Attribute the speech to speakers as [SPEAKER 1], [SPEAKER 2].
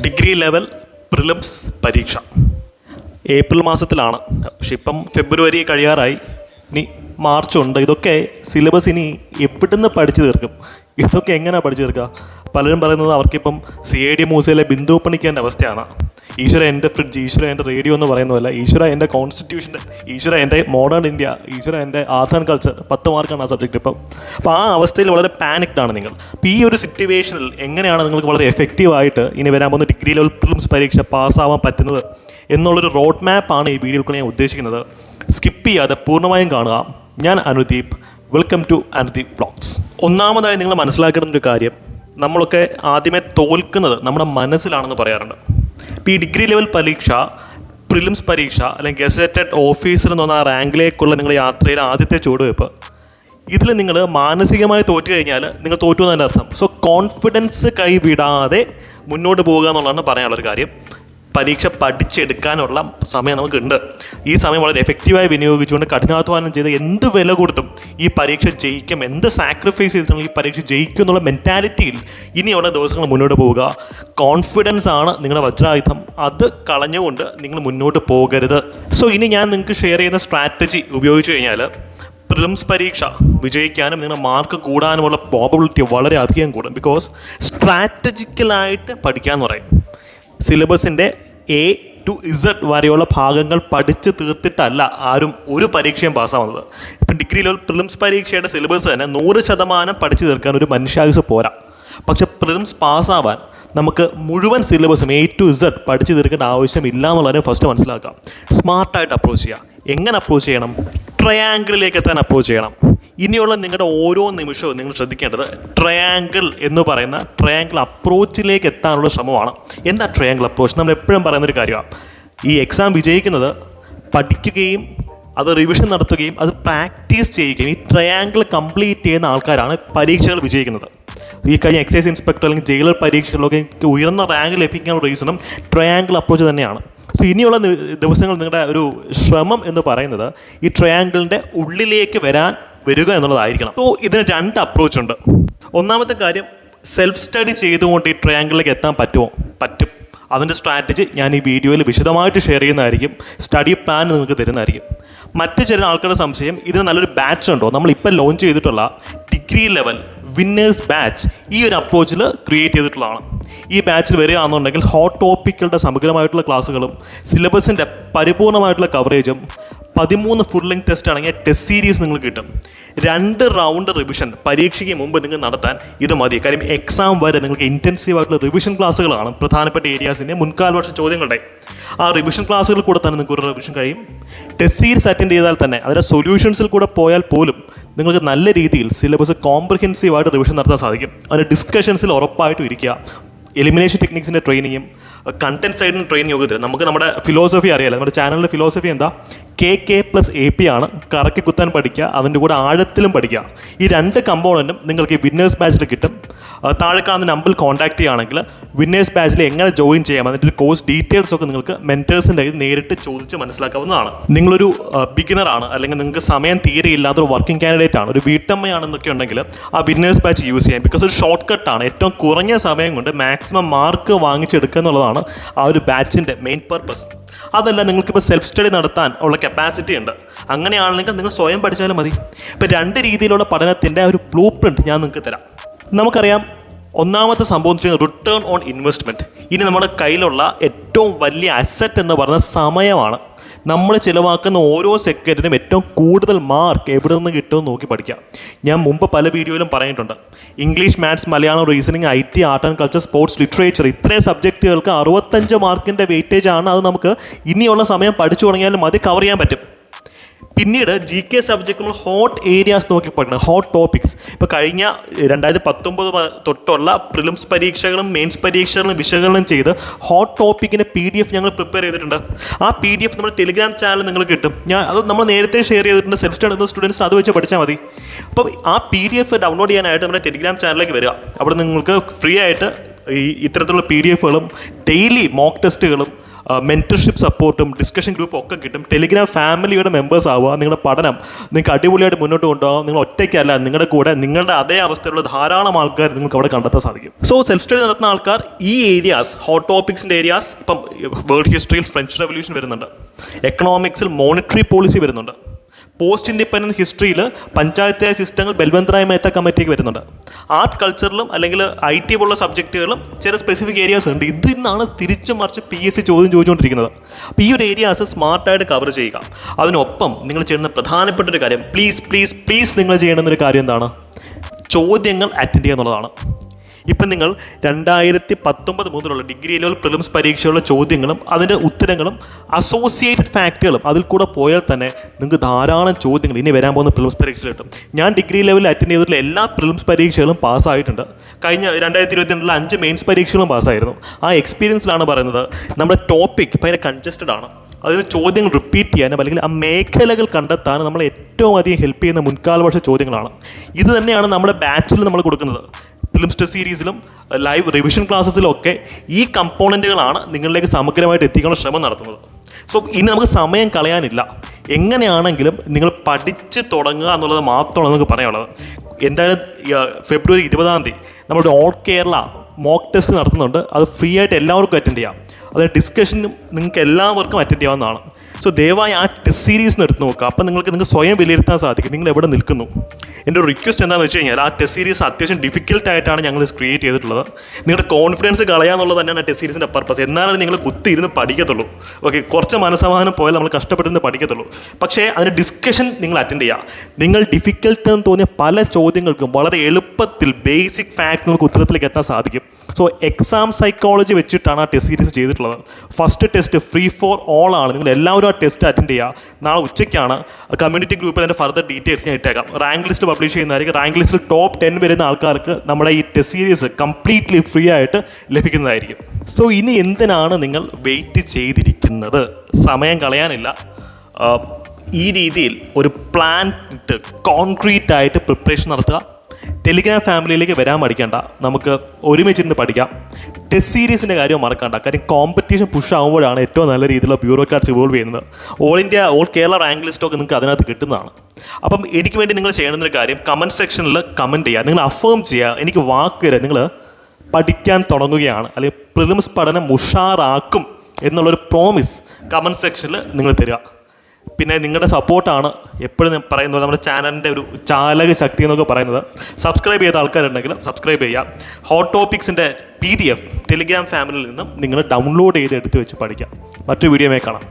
[SPEAKER 1] Degree level prelims പരീക്ഷ. April മാസത്തിലാണ്. പക്ഷെ ഇപ്പം ഫെബ്രുവരി കഴിയാറായി. ഇനി മാർച്ച് ഉണ്ട് ഇതൊക്കെ സിലബസ് ഇനി എവിടുന്ന് പഠിച്ചു തീർക്കും? ഇതൊക്കെ എങ്ങനെയാണ് പഠിച്ചു തീർക്കുക? പലരും പറയുന്നത് അവർക്കിപ്പം സി ഐ ഡി മൂസയിലെ ബിന്ദു പണിക്കേണ്ട അവസ്ഥയാണ്. ഈശ്വര എന്റെ ഫ്രിഡ്ജ് ഈശ്വര എന്റെ റേഡിയോ എന്ന് പറയുന്നതല്ല ഈശ്വര എന്റെ കോൺസ്റ്റിറ്റ്യൂഷന്റെ ഈശ്വര എന്റെ മോഡേൺ ഇന്ത്യ ഈശ്വര എന്റെ ആർട്ട് ആൻഡ് കൾച്ചർ പത്ത് മാർക്കാണ് ആ സബ്ജക്റ്റ് ഇപ്പം. അപ്പോൾ ആ അവസ്ഥയിൽ വളരെ പാനിക്ഡ് ആണ് നിങ്ങൾ. അപ്പോൾ ഈ ഒരു സിറ്റുവേഷനിൽ എങ്ങനെയാണ് നിങ്ങൾക്ക് വളരെ എഫക്റ്റീവായിട്ട് ഇനി വരാൻ പോകുന്ന ഡിഗ്രി ലെവൽ പ്രിലിംസ് പരീക്ഷ പാസ്സാവാൻ പറ്റുന്നത് എന്നുള്ളൊരു റോഡ് മാപ്പാണ് ഈ വീഡിയോയിൽ ഞാൻ ഉദ്ദേശിക്കുന്നത്. സ്കിപ്പ് ചെയ്യാതെ പൂർണമായും കാണുക. ഞാൻ Anudeep. Welcome to Anudeep blogs ഒന്നാമതായി നിങ്ങൾ മനസ്സിലാക്കേണ്ട ഒരു കാര്യം നമ്മളൊക്കെ ആദ്യമേ തോൽക്കുന്നത് നമ്മുടെ മനസ്സിലാണെന്ന് പറയാറുണ്ട്. ഇപ്പോൾ ഈ ഡിഗ്രി ലെവൽ പരീക്ഷ പ്രിലിംസ് പരീക്ഷ അല്ലെങ്കിൽ ഗസറ്റഡ് ഓഫീസർ എന്ന് പറഞ്ഞ റാങ്കിലേക്കുള്ള നിങ്ങളുടെ യാത്രയിൽ ആദ്യത്തെ ചുവടുവയ്പ്പ് ഇതിൽ നിങ്ങൾ മാനസികമായി തോറ്റു കഴിഞ്ഞാൽ നിങ്ങൾ തോറ്റു എന്നതിന്റെ അർത്ഥം. സോ കോൺഫിഡൻസ് കൈവിടാതെ മുന്നോട്ട് പോകുക എന്നുള്ളതാണ് പറയാനുള്ളൊരു കാര്യം. പരീക്ഷ പഠിച്ചെടുക്കാനുള്ള സമയം നമുക്കുണ്ട്. ഈ സമയം വളരെ എഫക്റ്റീവായി വിനിയോഗിച്ചുകൊണ്ട് കഠിനാധ്വാനം ചെയ്ത് എന്ത് വില കൊടുത്തും ഈ പരീക്ഷ ജയിക്കും. എന്ത് സാക്രിഫൈസ് ചെയ്തിട്ടുണ്ടെങ്കിൽ ഈ പരീക്ഷ ജയിക്കും എന്നുള്ള മെന്റാലിറ്റിയിൽ ഇനിയുള്ള ദിവസങ്ങൾ മുന്നോട്ട് പോവുക. കോൺഫിഡൻസ് ആണ് നിങ്ങളുടെ വജ്രായുധം. അത് കളഞ്ഞുകൊണ്ട് നിങ്ങൾ മുന്നോട്ട് പോകരുത്. സോ ഇനി ഞാൻ നിങ്ങൾക്ക് ഷെയർ ചെയ്യുന്ന സ്ട്രാറ്റജി ഉപയോഗിച്ച് കഴിഞ്ഞാൽ പ്രിലിംസ് പരീക്ഷ വിജയിക്കാനും നിങ്ങളുടെ മാർക്ക് കൂടാനുമുള്ള പ്രോബിലിറ്റി വളരെ അധികം കൂടും. ബിക്കോസ് സ്ട്രാറ്റജിക്കലായിട്ട് പഠിക്കാമെന്ന് പറയും. സിലബസിന്റെ എ ടു ഇസഡ് വരെയുള്ള ഭാഗങ്ങൾ പഠിച്ച് തീർത്തിട്ടല്ല ആരും ഒരു പരീക്ഷയും പാസ്സാവുന്നത്. ഇപ്പം ഡിഗ്രി ലെവൽ പ്രിലിംസ് പരീക്ഷയുടെ സിലബസ് തന്നെ നൂറ് ശതമാനം പഠിച്ചു തീർക്കാൻ ഒരു മനുഷ്യായുസ് പോരാ. പക്ഷെ പ്രിലിംസ് പാസ്സാവാൻ നമുക്ക് മുഴുവൻ സിലബസും എ ടു ഇസഡ് പഠിച്ചു തീർക്കേണ്ട ആവശ്യമില്ല എന്നുള്ളതിനെ ഫസ്റ്റ് മനസ്സിലാക്കാം. സ്മാർട്ടായിട്ട് അപ്രോച്ച് ചെയ്യുക എങ്ങനെ അപ്രോച്ച് ചെയ്യണം? ട്രയാങ്കിളിലേക്ക് എത്താൻ അപ്രോച്ച് ചെയ്യണം. ഇനിയുള്ള നിങ്ങളുടെ ഓരോ നിമിഷവും നിങ്ങൾ ശ്രദ്ധിക്കേണ്ടത് ട്രയാങ്കിൾ എന്ന് പറയുന്ന ട്രയാങ്കിൾ അപ്രോച്ചിലേക്ക് എത്താനുള്ള ശ്രമമാണ്. എന്താ ട്രയാങ്കിൾ അപ്രോച്ച് നമ്മൾ എപ്പോഴും പറയുന്നൊരു കാര്യമാണ്. ഈ എക്സാം വിജയിക്കുന്നത് പഠിക്കുകയും അത് റിവിഷൻ നടത്തുകയും അത് പ്രാക്ടീസ് ചെയ്യുകയും ഈ ട്രയാങ്കിൾ കംപ്ലീറ്റ് ചെയ്യുന്ന ആൾക്കാരാണ് പരീക്ഷകൾ വിജയിക്കുന്നത്. ഈ കഴിഞ്ഞ എക്സൈസ് ഇൻസ്പെക്ടർ അല്ലെങ്കിൽ ജയിലർ പരീക്ഷകളൊക്കെ ഉയർന്ന റാങ്ക് ലഭിക്കാനുള്ള റീസണും ട്രയാങ്കിൾ അപ്രോച്ച് തന്നെയാണ്. സോ ഇനിയുള്ള ദിവസങ്ങൾ നിങ്ങളുടെ ഒരു ശ്രമം എന്ന് പറയുന്നത് ഈ ട്രയാങ്കിളിന്റെ ഉള്ളിലേക്ക് വരാൻ വരിക എന്നുള്ളതായിരിക്കണം. സോ ഇതിന് രണ്ട് അപ്രോച്ച് ഉണ്ട്. ഒന്നാമത്തെ കാര്യം സെൽഫ് സ്റ്റഡി ചെയ്തുകൊണ്ട് ഈ ട്രയാങ്കിളിലേക്ക് എത്താൻ പറ്റുമോ? പറ്റും. അതിന്റെ സ്ട്രാറ്റജി ഞാൻ ഈ വീഡിയോയിൽ വിശദമായിട്ട് ഷെയർ ചെയ്യുന്നതായിരിക്കും. സ്റ്റഡി പ്ലാൻ നിങ്ങൾക്ക് തരുന്നതായിരിക്കും. മറ്റ് ചില ആൾക്കാരുടെ സംശയം ഇതിന് നല്ലൊരു ബാച്ച് ഉണ്ടോ? നമ്മൾ ഇപ്പോൾ ലോഞ്ച് ചെയ്തിട്ടുള്ള ഡിഗ്രി ലെവൽ വിന്നേഴ്സ് ബാച്ച് ഈ ഒരു അപ്രോച്ചിൽ ക്രിയേറ്റ് ചെയ്തിട്ടുള്ളതാണ്. ഈ ബാച്ചിൽ വരികയാണെന്നുണ്ടെങ്കിൽ ഹോട്ട് ടോപ്പിക്കുകളുടെ സമഗ്രമായിട്ടുള്ള ക്ലാസ്സുകളും സിലബസിന്റെ പരിപൂർണമായിട്ടുള്ള കവറേജും പതിമൂന്ന് ഫുൾ ലെങ്ത് ടെസ്റ്റ് അടങ്ങിയ ടെസ്റ്റ് സീരീസ് നിങ്ങൾ കിട്ടും. രണ്ട് റൗണ്ട് റിവിഷൻ പരീക്ഷയ്ക്ക് മുമ്പ് നിങ്ങൾ നടത്താൻ ഇത് മതി. കാര്യം എക്സാം വരെ നിങ്ങൾക്ക് ഇന്റൻസീവ് ആയിട്ടുള്ള റിവിഷൻ ക്ലാസ്സുകളാണ് പ്രധാനപ്പെട്ട ഏരിയാസിന്റെ മുൻകാല വർഷ ചോദ്യങ്ങളുടെ. ആ റിവിഷൻ ക്ലാസ്സുകൾ കൂടെ തന്നെ നിങ്ങൾക്ക് ഒരു റിവിഷൻ കഴിയും. ടെസ്റ്റ് സീരീസ് അറ്റൻഡ് ചെയ്താൽ തന്നെ അതിന്റെ സൊല്യൂഷൻസിൽ കൂടെ പോയാൽ പോലും നിങ്ങൾക്ക് നല്ല രീതിയിൽ സിലബസ് കോംപ്രഹെൻസീവായിട്ട് റിവിഷൻ നടത്താൻ സാധിക്കും. അതിന്റെ ഡിസ്കഷൻസിൽ ഉറപ്പായിട്ടും ഇരിക്കുക. എലിമിനേഷൻ ടെക്നിക്സിന്റെ ട്രെയിനിങ്ങും കണ്ടന്റ് സൈഡിന് ഒക്കെ തരും നമുക്ക് നമ്മുടെ ഫിലോസഫി അറിയാലോ. നമ്മുടെ ചാനലിന്റെ ഫിലോസഫി എന്താ? K K plus A P ആണ്. കറക്കി കുത്താൻ പഠിക്കുക അതിന്റെ കൂടെ ആഴത്തിലും പഠിക്കുക. ഈ രണ്ട് കമ്പോണന്റും നിങ്ങൾക്ക് വിന്നേഴ്സ് ബാച്ചിൽ കിട്ടും. താഴെ കാണുന്ന നമ്പറിൽ കോൺടാക്ട് ചെയ്യുകയാണെങ്കിൽ വിന്നേഴ്സ് ബാച്ചിൽ എങ്ങനെ ജോയിൻ ചെയ്യാം അതിന്റെ ഒരു കോഴ്സ് ഡീറ്റെയിൽസ് ഒക്കെ നിങ്ങൾക്ക് മെന്റേഴ്സിന്റെ കയ്യിൽ നേരിട്ട് ചോദിച്ച് മനസ്സിലാക്കാവുന്നതാണ്. നിങ്ങളൊരു ബിഗിനറാണ് അല്ലെങ്കിൽ നിങ്ങൾക്ക് സമയം തീരെ ഇല്ലാത്തൊരു വർക്കിംഗ് കാൻഡിഡേറ്റ് ആണ്. ഒരു വീട്ടമ്മയാണെന്നൊക്കെ ഉണ്ടെങ്കിൽ ആ വിന്നേഴ്സ് ബാച്ച് യൂസ് ചെയ്യാം. ബിക്കോസ് ഒരു ഷോർട്ട് കട്ടാണ് ഏറ്റവും കുറഞ്ഞ സമയം കൊണ്ട് മാക്സിമം മാർക്ക് വാങ്ങിച്ചെടുക്കുക എന്നുള്ളതാണ്. ആ ഒരു ബാച്ചിന്റെ മെയിൻ പർപ്പസ് അതല്ല നിങ്ങൾക്കിപ്പോൾ സെൽഫ് സ്റ്റഡി നടത്താൻ ഉള്ള കപ്പാസിറ്റി ഉണ്ട്. അങ്ങനെയാണെങ്കിൽ നിങ്ങൾ സ്വയം പഠിച്ചാലും മതി. ഇപ്പം രണ്ട് രീതിയിലുള്ള പഠനത്തിന്റെ ഒരു ബ്ലൂ പ്രിന്റ് ഞാൻ നിങ്ങൾക്ക് തരാം. നമുക്കറിയാം ഒന്നാമത്തെ സംഭവം എന്ന് വെച്ചാൽ റിട്ടേൺ ഓൺ ഇൻവെസ്റ്റ്മെന്റ് ഇനി നമ്മുടെ കയ്യിലുള്ള ഏറ്റവും വലിയ അസറ്റ് എന്ന് പറയുന്ന സമയമാണ്. നമ്മൾ ചിലവാക്കുന്ന ഓരോ സെക്കൻഡിനും ഏറ്റവും കൂടുതൽ മാർക്ക് എവിടെ നിന്ന് കിട്ടുമെന്ന് നോക്കി പഠിക്കാം. ഞാൻ മുമ്പ് പല വീഡിയോയിലും പറഞ്ഞിട്ടുണ്ട്. English maths Malayalam reasoning I T art and culture sports literature ഇത്രയും സബ്ജക്റ്റുകൾക്ക് അറുപത്തഞ്ച് മാർക്കിന്റെ വെയിറ്റേജ് ആണ്. അത് നമുക്ക് ഇനിയുള്ള സമയം പഠിച്ചു തുടങ്ങിയാലും മതി കവർ ചെയ്യാൻ പറ്റും. പിന്നീട് ജി കെ സബ്ജക്റ്റ് നമ്മൾ ഹോട്ട് ഏരിയാസ് നോക്കി പഠിക്കണം ഹോട്ട് ടോപ്പിക്സ് ഇപ്പോൾ കഴിഞ്ഞ രണ്ടായിരത്തി പത്തൊമ്പത് തൊട്ടുള്ള പ്രിലിംസ് പരീക്ഷകളും മെയിൻസ് പരീക്ഷകളും വിശകലനം ചെയ്ത് ഹോട്ട് ടോപ്പിക്കിന്റെ പി ഡി എഫ് ഞങ്ങൾ പ്രിപ്പയർ ചെയ്തിട്ടുണ്ട്. ആ പി ഡി എഫ് നമ്മുടെ ടെലിഗ്രാം ചാനൽ നിങ്ങൾ കിട്ടും. ഞാൻ അത് നമ്മൾ നേരത്തെ ഷെയർ ചെയ്തിട്ടുണ്ട്. സെൽഫ് സ്റ്റഡി എടുക്കുന്ന സ്റ്റുഡൻസിന് അത് വെച്ച് പഠിച്ചാൽ മതി. അപ്പോൾ ആ പി ഡി എഫ് ഡൗൺലോഡ് ചെയ്യാനായിട്ട് നമ്മുടെ ടെലിഗ്രാം ചാനലിലേക്ക് വരിക. അവിടെ നിങ്ങൾക്ക് ഫ്രീ ആയിട്ട് ഈ ഇത്തരത്തിലുള്ള പി ഡി എഫുകളും ഡെയിലി മോക്ക് ടെസ്റ്റുകളും മെന്റർഷിപ്പ് സപ്പോർട്ടും ഡിസ്കഷൻ ഗ്രൂപ്പും ഒക്കെ കിട്ടും. ടെലിഗ്രാം ഫാമിലിയുടെ മെമ്പേഴ്സ് ആവുക നിങ്ങളുടെ പഠനം നിങ്ങൾക്ക് അടിപൊളിയായിട്ട് മുന്നോട്ട് കൊണ്ടുപോകാം. നിങ്ങൾ ഒറ്റയ്ക്കല്ല നിങ്ങളുടെ കൂടെ നിങ്ങളുടെ അതേ അവസ്ഥയിലുള്ള ധാരാളം ആൾക്കാർ നിങ്ങൾക്ക് അവിടെ കണ്ടെത്താൻ സാധിക്കും. സോ സെൽഫ് സ്റ്റഡി നടത്തുന്ന ആൾക്കാർ ഈ ഏരിയാസ് ഹോട്ട് ടോപ്പിക്സിന്റെ ഏരിയാസ് ഇപ്പം വേൾഡ് ഹിസ്റ്ററിയിൽ ഫ്രഞ്ച് റെവല്യൂഷൻ വരുന്നുണ്ട്. എക്കണോമിക്സിൽ മോണിറ്ററി പോളിസി വരുന്നുണ്ട്. പോസ്റ്റ് ഇൻഡിപെൻഡന്റ് ഹിസ്റ്ററിയിൽ പഞ്ചായത്ത് സിസ്റ്റങ്ങൾ ബൽവന്തറായ മേത്ത കമ്മിറ്റിക്ക് വരുന്നുണ്ട്. ആർട്ട് കൾച്ചറിലും അല്ലെങ്കിൽ ഐ ടി പോലുള്ള സബ്ജക്റ്റുകളും ചില സ്പെസിഫിക് ഏരിയാസ് ഉണ്ട്. ഇതിൽ നിന്നാണ് തിരിച്ചും മറിച്ച് പി എസ് സി ചോദ്യം ചോദിച്ചുകൊണ്ടിരിക്കുന്നത്. അപ്പോൾ ഈ ഒരു ഏരിയാസ് സ്മാർട്ടായിട്ട് കവർ ചെയ്യുക. അതിനൊപ്പം നിങ്ങൾ ചെയ്യുന്ന പ്രധാനപ്പെട്ട ഒരു കാര്യം പ്ലീസ് പ്ലീസ് പ്ലീസ് നിങ്ങൾ ചെയ്യേണ്ടുന്ന ഒരു കാര്യം എന്താണ്? ചോദ്യങ്ങൾ അറ്റൻഡ് ചെയ്യുക എന്നുള്ളതാണ്. ഇപ്പം നിങ്ങൾ രണ്ടായിരത്തി പത്തൊമ്പത് മുതലുള്ള ഡിഗ്രി ലെവൽ പ്രിലിംസ് പരീക്ഷയുള്ള ചോദ്യങ്ങളും അതിന്റെ ഉത്തരങ്ങളും അസോസിയേറ്റഡ് ഫാക്റ്റുകളും അതിൽ കൂടെ പോയാൽ തന്നെ നിങ്ങൾക്ക് ധാരാളം ചോദ്യങ്ങൾ ഇനി വരാൻ പോകുന്ന പ്രിലിംസ് പരീക്ഷയിൽ കിട്ടും. ഞാൻ ഡിഗ്രി ലെവലിൽ അറ്റൻഡ് ചെയ്തിട്ടുള്ള എല്ലാ പ്രിലിംസ് പരീക്ഷകളും പാസ്സായിട്ടുണ്ട്. കഴിഞ്ഞ രണ്ടായിരത്തി ഇരുപത്തിരണ്ടിലെ അഞ്ച് മെയിൻസ് പരീക്ഷകളും പാസ്സായിരുന്നു. ആ എക്സ്പീരിയൻസിലാണ് പറയുന്നത് നമ്മുടെ ടോപ്പിക് ഭയങ്കര കൺജസ്റ്റഡ് ആണ്. അതായത് ചോദ്യങ്ങൾ റിപ്പീറ്റ് ചെയ്യാനും അല്ലെങ്കിൽ ആ മേഖലകൾ കണ്ടെത്താനും നമ്മളെ ഏറ്റവും അധികം ഹെൽപ്പ് ചെയ്യുന്ന മുൻകാല വർഷ ചോദ്യങ്ങളാണ്. ഇത് തന്നെയാണ് നമ്മുടെ ബാച്ചിൽ നമ്മൾ കൊടുക്കുന്നത്. ഫിലിം ടെസ്റ്റ് സീരീസിലും ലൈവ് റിവിഷൻ ക്ലാസ്സസിലൊക്കെ ഈ കമ്പോണന്റുകളാണ് നിങ്ങളിലേക്ക് സമഗ്രമായിട്ട് എത്തിക്കാനുള്ള ശ്രമം നടത്തുന്നത്. സോ ഇനി നമുക്ക് സമയം കളയാനില്ല. എങ്ങനെയാണെങ്കിലും നിങ്ങൾ പഠിച്ച് തുടങ്ങുക എന്നുള്ളത് മാത്രമാണ് നമുക്ക് പറയാനുള്ളത്. എന്തായാലും ഫെബ്രുവരി ഇരുപതാം തീയതി നമ്മുടെ ഓൾ കേരള മോക്ക് ടെസ്റ്റ് നടത്തുന്നുണ്ട്. അത് ഫ്രീ ആയിട്ട് എല്ലാവർക്കും അറ്റൻഡ് ചെയ്യാം. അതായത് ഡിസ്കഷനും നിങ്ങൾക്ക് എല്ലാവർക്കും അറ്റൻഡ് ചെയ്യാവുന്നതാണ്. സോ ദയവായി ആ ടെസ്റ്റ് സീരീസ് എടുത്ത് നോക്കുക. അപ്പോൾ നിങ്ങൾക്ക് നിങ്ങൾക്ക് സ്വയം വിലയിരുത്താൻ സാധിക്കും. നിങ്ങൾ എവിടെ നിൽക്കുന്നു. എന്റെ റിക്വസ്റ്റ് എന്താണെന്ന് വെച്ച് കഴിഞ്ഞാൽ ആ ടെസ്റ്റ് സീരീസ് അത്യാവശ്യം ഡിഫിക്കൽട്ട് ആയിട്ടാണ് ഞങ്ങൾ ക്രിയേറ്റ് ചെയ്തിട്ടുള്ളത്. നിങ്ങളുടെ കോൺഫിഡൻസ് കളയാന്നുള്ളത് തന്നെയാണ് ടെസ്റ്റ് സീരീസിന്റെ പർപ്പസ് എന്നാലും നിങ്ങൾ കുത്തിയിരുന്ന് പഠിക്കത്തുള്ളൂ. ഓക്കെ കുറച്ച് മനസ്സമാധാനം പോയാൽ നമ്മൾ കഷ്ടപ്പെട്ടിരുന്ന് പഠിക്കത്തുള്ളൂ. പക്ഷേ അതിന് ഡിസ്കഷൻ നിങ്ങൾ അറ്റൻഡ് ചെയ്യുക. നിങ്ങൾ ഡിഫിക്കൽട്ട് എന്ന് തോന്നിയ പല ചോദ്യങ്ങൾക്കും വളരെ എളുപ്പത്തിൽ ബേസിക് ഫാക്ട് നിങ്ങൾക്ക് ഉത്തരത്തിലേക്ക് എത്താൻ സാധിക്കും. സോ എക്സാം സൈക്കോളജി വെച്ചിട്ടാണ് ആ ടെസ്റ്റ് സീരീസ് ചെയ്തിട്ടുള്ളത്. First test free for all ആണ്. നിങ്ങൾ എല്ലാവരും ആ ടെസ്റ്റ് അറ്റൻഡ് ചെയ്യുക. നാളെ ഉച്ചയ്ക്കാണ്. കമ്മ്യൂണിറ്റി ഗ്രൂപ്പിൽ അതിന്റെ ഫർദർ ഡീറ്റെയിൽസ് ഞാൻ ഇട്ടേക്കാം. റാങ്ക് ലിസ്റ്റ് പബ്ലിഷ് ചെയ്യുന്നതായിരിക്കും. റാങ്ക് ലിസ്റ്റിൽ ടോപ്പ് ടെൻ വരുന്ന ആൾക്കാർക്ക് നമ്മുടെ ഈ ടെസ്റ്റ് സീരീസ് കംപ്ലീറ്റ്ലി ഫ്രീ ആയിട്ട് ലഭിക്കുന്നതായിരിക്കും. സോ ഇനി എന്തിനാണ് നിങ്ങൾ വെയിറ്റ് ചെയ്തിരിക്കുന്നത്? സമയം കളയാനില്ല. ഈ രീതിയിൽ ഒരു പ്ലാൻ ഇട്ട് കോൺക്രീറ്റ് ആയിട്ട് പ്രിപ്പറേഷൻ നടത്തുക. ടെലിഗ്രാം ഫാമിലിയിലേക്ക് വരാൻ പഠിക്കണ്ട നമുക്ക് ഒരുമിച്ചിരുന്ന് പഠിക്കാം. ടെസ്റ്റ് സീരീസിന്റെ കാര്യം മറക്കണ്ട. കാര്യം കോമ്പറ്റീഷൻ പുഷ് ആകുമ്പോഴാണ് ഏറ്റവും നല്ല രീതിയിലുള്ള ബ്യൂറോക്രാറ്റ്സ് ഇവോൾവ് ചെയ്യുന്നത്. All India all Kerala rank ലിസ്റ്റൊക്കെ നിങ്ങൾക്ക് അതിനകത്ത് കിട്ടുന്നതാണ്. അപ്പം എനിക്ക് വേണ്ടി നിങ്ങൾ ചെയ്യണമെന്ന ഒരു കാര്യം കമന്റ് സെക്ഷനിൽ കമന്റ് ചെയ്യുക. നിങ്ങൾ അഫേം ചെയ്യുക. എനിക്ക് വാക്ക് തരാം നിങ്ങൾ പഠിക്കാൻ തുടങ്ങുകയാണ്. അല്ലെങ്കിൽ പ്രിലിംസ് പഠനം ഉഷാറാക്കും എന്നുള്ളൊരു പ്രോമിസ് കമന്റ് സെക്ഷനിൽ നിങ്ങൾ തരിക. പിന്നെ നിങ്ങളുടെ സപ്പോർട്ടാണ് എപ്പോഴും പറയുന്നത് നമ്മുടെ ചാനലിന്റെ ഒരു ചാലക ശക്തി എന്നൊക്കെ പറയുന്നത്. സബ്സ്ക്രൈബ് ചെയ്ത ആൾക്കാരുണ്ടെങ്കിൽ സബ്സ്ക്രൈബ് ചെയ്യുക. ഹോട്ട് ടോപ്പിക്സിന്റെ പി ഡി എഫ് ടെലിഗ്രാം ഫാമിലിയിൽ നിന്നും നിങ്ങൾ ഡൗൺലോഡ് ചെയ്ത് എടുത്ത് വെച്ച് പഠിക്കാം മറ്റൊരു വീഡിയോമായി കാണാം.